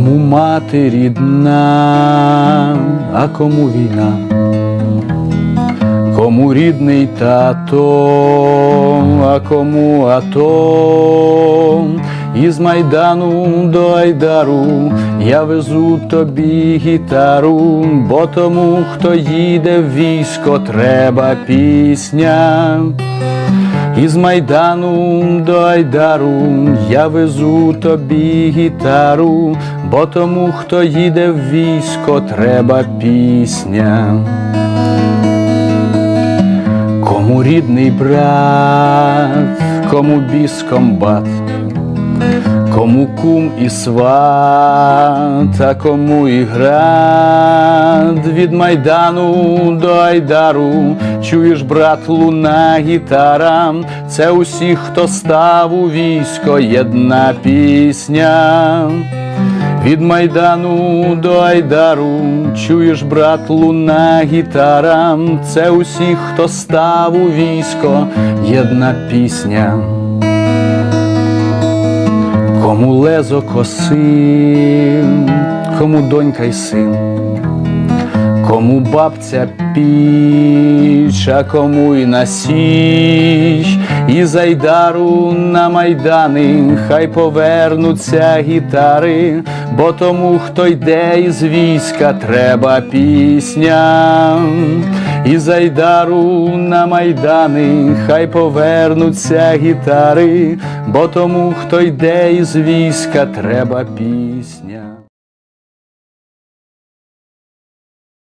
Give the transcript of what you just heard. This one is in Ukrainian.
Кому мати рідна, а кому війна, кому рідний тато, а кому ато, із Майдану до Айдару я везу тобі гітару, бо тому, хто їде в військо, треба пісня. Із Майдану до Айдару я везу тобі гітару, бо тому, хто їде в військо, треба пісня. Кому рідний брат, кому біс комбат, кому кум і сват, а кому і град від Майдану до Айдару, чуєш, брат, луна гітара, це усіх, хто став у військо, єдна пісня. Від Майдану до Айдару, чуєш, брат, луна гітара, це усіх, хто став у військо, єдна пісня. Лезо коси, кому донька й син, кому бабця піч, а кому й на січ, і зайдару на майдани, хай повернуться гітари, бо тому, хто йде із війська, треба пісня. І зайдару на майдани, хай повернуться гітари, бо тому, хто йде із війська, треба пісня.